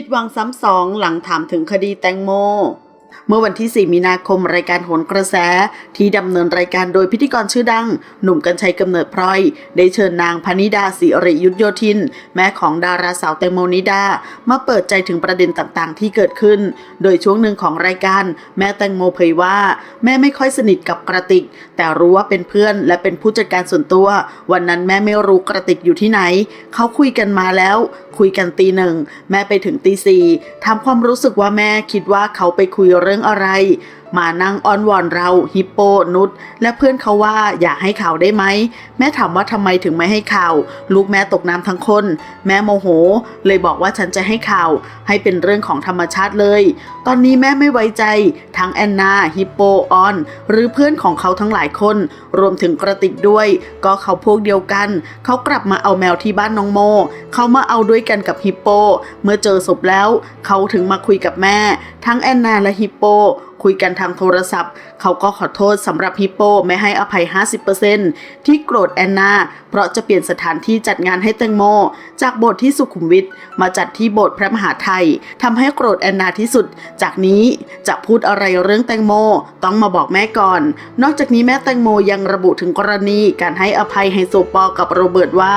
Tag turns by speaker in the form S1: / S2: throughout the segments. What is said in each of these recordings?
S1: ผิดหวังซ้ำสองหลังถามถึงคดีแตงโม เมื่อวันที่ 4 มีนาคมรายการโหนกระแส ที่ดำเนินรายการโดยพิธีกรชื่อดัง หนุ่มกัญชัยกำเนิดพลอย ได้เชิญนางพนิดาศิริยุทธโยธิน แม่ของดาราสาวแตงโมนิดา มาเปิดใจถึงประเด็นต่างๆ ที่เกิดขึ้น โดยช่วงหนึ่งของรายการ แม่แตงโมเผยว่า แม่ไม่ค่อยสนิทกับกระติก แต่รู้ว่าเป็นเพื่อนและเป็นผู้จัดการส่วนตัว วันนั้นแม่ไม่รู้กระติกอยู่ที่ไหน เขาคุยกันมาแล้ว คุยกันตีหนึ่งแม่ไปถึงตีสี่ทำความรู้สึกว่าแม่คิดว่าเขาไปคุยรื่องอะไรมานั่งอ้อนวอนเราฮิปโปนุชและเพื่อนเขาว่าอยากให้ข่าวได้ไหม แม่ถามว่าทำไมถึงไม่ให้ข่าว ลูกแม่ตกน้ำทั้งคน แม่โมโห เลยบอกว่าฉันจะให้ข่าว ให้เป็นเรื่องของธรรมชาติเลย ตอนนี้แม่ไม่ไว้ใจ ทั้งแอนนาฮิปโปออน หรือเพื่อนของเขาทั้งหลายคน รวมถึงกระติกด้วย ก็เขาพวกเดียวกัน เขากลับมาเอาแมวที่บ้านน้องโม เขามาเอาด้วยกันกับฮิปโป เมื่อเจอศพแล้ว เขาถึงมาคุยกับแม่ ทั้งแอนนาและฮิปโปคุยกันทางโทรศัพท์ เขาก็ขอโทษสำหรับฮิปโปไม่ให้อภัย 50%ที่โกรธแอนนา เพราะจะเปลี่ยนสถานที่จัดงานให้แตงโม จากโบสถ์ที่สุขุมวิทมาจัดที่โบสถ์พระมหาไทยทำให้โกรธแอนนาที่สุด จากนี้จะพูดอะไรเรื่องแตงโม ต้องมาบอกแม่ก่อน นอกจากนี้แม่แตงโมยังระบุถึงกรณีการให้อภัยไฮโซปอกับโรเบิร์ตว่า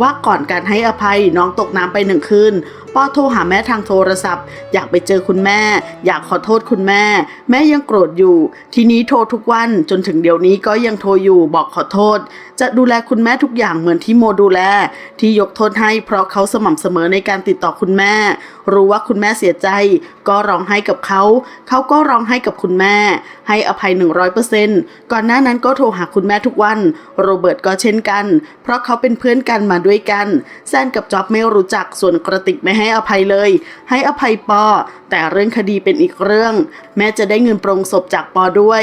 S1: ว่าก่อนการให้อภัยน้องตกน้ำไปหนึ่งคืนปอโทรหาแม่ทางโทรศัพท์ อยากไปเจอคุณแม่ อยากขอโทษคุณแม่แม่ยังโกรธอยู่ ทีนี้โทรทุกวันจนถึงเดี๋ยวนี้ก็ยังโทรอยู่บอกขอโทษ จะดูแลคุณแม่ทุกอย่างเหมือนที่โมดูแล ที่ยกโทษให้เพราะเขาสม่ำเสมอในการติดต่อคุณแม่ รู้ว่าคุณแม่เสียใจ ก็ร้องไห้กับเขา เขาก็ร้องไห้กับคุณแม่ ให้อภัย 100%ก่อนหน้านั้นก็โทรหาคุณแม่ทุกวัน โรเบิร์ตก็เช่นกัน เพราะเขาเป็นเพื่อนกันมาด้วยกันแซนกับจ็อบไม่รู้จักส่วนกระติกไม่ให้อภัยเลย ให้อภัยปอแต่เรื่องคดีเป็นอีกเรื่อง แม่จะะได้เงินโปรงศพจากปอด้วย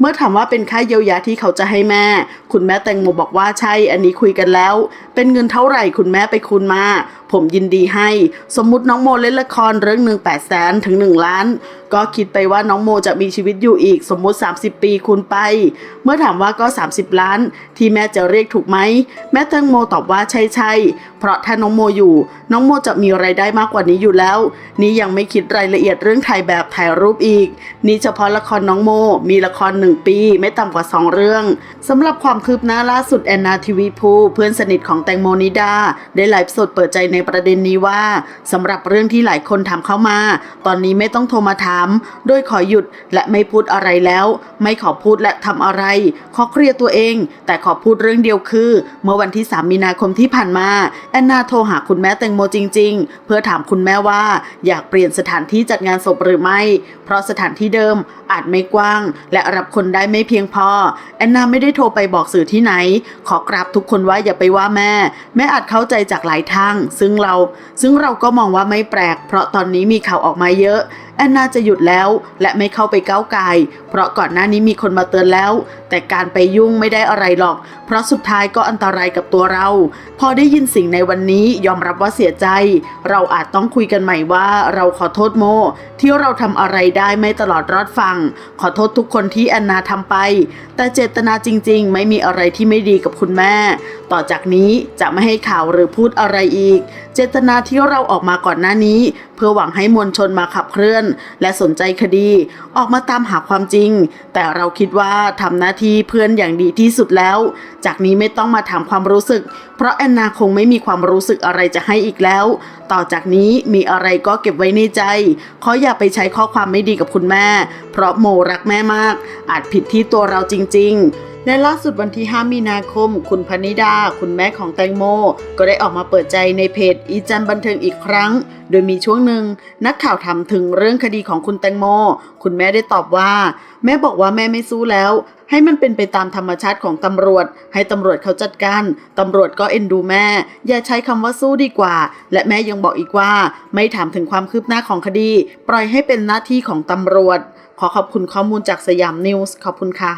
S1: เมื่อถามว่าเป็นค่าเยียวยาที่เขาจะให้แม่ คุณแม่แตงโมบอกว่าใช่ อันนี้คุยกันแล้ว เป็นเงินเท่าไหร่คุณแม่ไปคูณมา ผมยินดีให้ สมมุติน้องโมเล่นละครเรื่องหนึ่งแปดแสนถึงหนึ่งล้าน ก็คิดไปว่าน้องโมจะมีชีวิตอยู่อีก สมมุติ 30 ปีคูณไป เมื่อถามว่าก็ 30 ล้าน ที่แม่จะเรียกถูกไหม แม่แตงโมตอบว่าใช่ใช่เพราะถ้าน้องโมอยู่ น้องโมจะมีไรายได้มากกว่านี้อยู่แล้ว นี่ยังไม่คิดรายละเอียดเรื่องถ่ายแบบถ่ายรูปอีกนี่เฉพาะละครน้องโม มีละครหนึ่งปีไม่ต่ำกว่า 2 เรื่องสำหรับความคืบหน้าล่าสุดแอนนาทีวีพูเพื่อนสนิทของแตงโมนิดา ได้ไลฟ์สดเปิดใจในประเด็นนี้ว่าสำหรับเรื่องที่หลายคนถามเข้ามา ตอนนี้ไม่ต้องโทรมาถาม โดยขอหยุดและไม่พูดอะไรแล้ว ไม่ขอพูดและทำอะไรขอเคลียร์ตัวเอง แต่ขอพูดเรื่องเดียวคือ เมื่อวันที่ 3 มีนาคมที่ผ่านมาแอนนาโทรหาคุณแม่แตงโมจริง ๆ เพื่อถามคุณแม่ว่า อยากเปลี่ยนสถานที่จัดงานศพหรือไม่ เพราะสถานที่เดิมอาจไม่กว้าง และรับคนได้ไม่เพียงพอ แอนนาไม่ได้โทรไปบอกสื่อที่ไหน ขอกราบทุกคนว่าอย่าไปว่าแม่ แม่อาจเข้าใจจากหลายทาง ซึ่งเรา ซึ่งเราก็มองว่าไม่แปลก เพราะตอนนี้มีข่าวออกมาเยอะแอนนาจะหยุดแล้ว และไม่เข้าไปก้าวไกายเพราะก่อนหน้านี้มีคนมาเตือนแล้ว แต่การไปยุ่งไม่ได้อะไรหรอก เพราะสุดท้ายก็อันตรายกับตัวเรา พอได้ยินสิ่งในวันนี้ยอมรับว่าเสียใจ เราอาจต้องคุยกันใหม่ว่าเราขอโทษโม ที่เราทำอะไรได้ไม่ตลอดรอดฟัง ขอโทษทุกคนที่แอนนาทำไป แต่เจตนาจริง ๆ ไม่มีอะไรที่ไม่ดีกับคุณแม่ ต่อจากนี้จะไม่ให้ข่าวหรือพูดอะไรอีก เจตนาที่เราออกมาก่อนหน้านี้ พื่อหวังให้มวลชนมาขับเคลื่อน และสนใจคดี ออกมาตามหาความจริง แต่เราคิดว่าทำหน้าที่เพื่อนอย่างดีที่สุดแล้ว จากนี้ไม่ต้องมาถามความรู้สึก เพราะแอนนาคงไม่มีความรู้สึกอะไรจะให้อีกแล้ว ต่อจากนี้มีอะไรก็เก็บไว้ในใจขออย่าไปใช้ข้อความไม่ดีกับคุณแม่ เพราะโมรักแม่มาก อาจผิดที่ตัวเราจริง ๆ และล่าสุดวันที่ 5 มีนาคม คุณพนิดา คุณแม่ของแตงโม ก็ได้ออกมาเปิดใจในเพจอีจันบันเทิงอีกครั้ง โดยมีช่วงหนึ่ง นักข่าวถามถึงเรื่องคดีของคุณแตงโม คุณแม่ได้ตอบว่า แม่บอกว่าแม่ไม่สู้แล้ว ให้มันเป็นไปตามธรรมชาติของตำรวจ ให้ตำรวจเขาจัดการตำรวจก็เอ็นดูแม่ อย่าใช้คำว่าสู้ดีกว่า และแม่ยังบอกอีกว่า ไม่ถามถึงความคืบหน้าของคดี ปล่อยให้เป็นหน้าที่ของตำรวจ ขอขอบคุณข้อมูลจากสยามนิวส์ขอบคุณค่ะ